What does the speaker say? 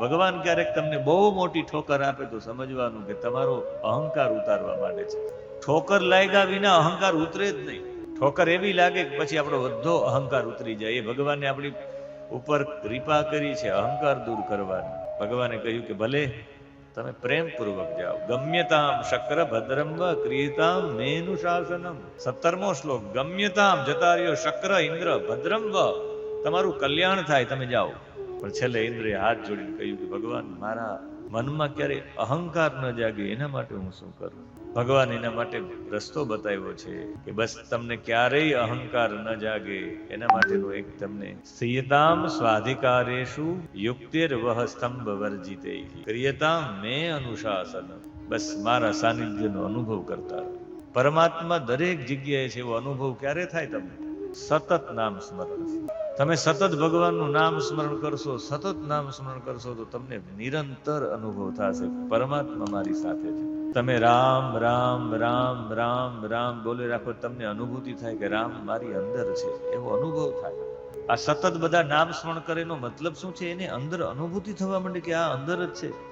ભગવાન ક્યારેક તમને બહુ મોટી ઠોકર આપે તો સમજવાનું કે તમારો અહંકાર ઉતારવા માંડે છે. ઠોકર લાગ્યા વિના અહંકાર ઉતરે જ નહીં. ઠોકર એવી લાગે કે પછી આપણો બધો અહંકાર ઉતરી જાય. એ ભગવાને આપણી ઉપર કૃપા કરી છે અહંકાર દૂર કરવાની. ભગવાને કહ્યું કે ભલે તમે પ્રેમપૂર્વક જાઓ. ગમ્યતામ શક્ર ભદ્રમ ક્રિયતામ મેનુ શાસનમ. સત્તરમો શ્લોક. ગમ્યતામ જતા રહ્યો શક્ર ઇન્દ્ર ભદ્રમ તમારું કલ્યાણ થાય, તમે જાઓ. પણ છેલ્લે ઇન્દ્રે હાથ જોડીને કહ્યું કે, ભગવાન, મારા મનમાં ક્યારે અહંકાર ન જાગે, એના માટે હું શું કરું? ભગવાન એના માટે રસ્તો બતાવ્યો છે કે, બસ તમને ક્યારેય અહંકાર ન જાગે, એના માટેનો એક તમને સિયતામ સ્વાધિકારેશુ યુક્તિર વહ સ્તંભ વર્જિતે ક્રિયતામ મે અનુશાસન. બસ મારા સાનિધ્યનો અનુભવ કરતા પરમાત્મા દરેક જગ્યાએ છે, એવો અનુભવ ક્યારે થાય તમને? સતત નામ સ્મરણ. તમે સતત ભગવાનનું નામ સ્મરણ કરશો, સતત નામ સ્મરણ કરશો, તો તમને નિરંતર અનુભવ થશે, પરમાત્મા મારી સાથે છે. તમે રામ રામ રામ રામ રામ બોલે રાખો, તમને અનુભૂતિ થાય કે રામ મારી અંદર છે, એવો અનુભવ થાય. આ સતત બધા નામ સ્મરણ કરે એનો મતલબ શું છે? એને અંદર અનુભૂતિ થવા માંડે કે આ અંદર જ છે.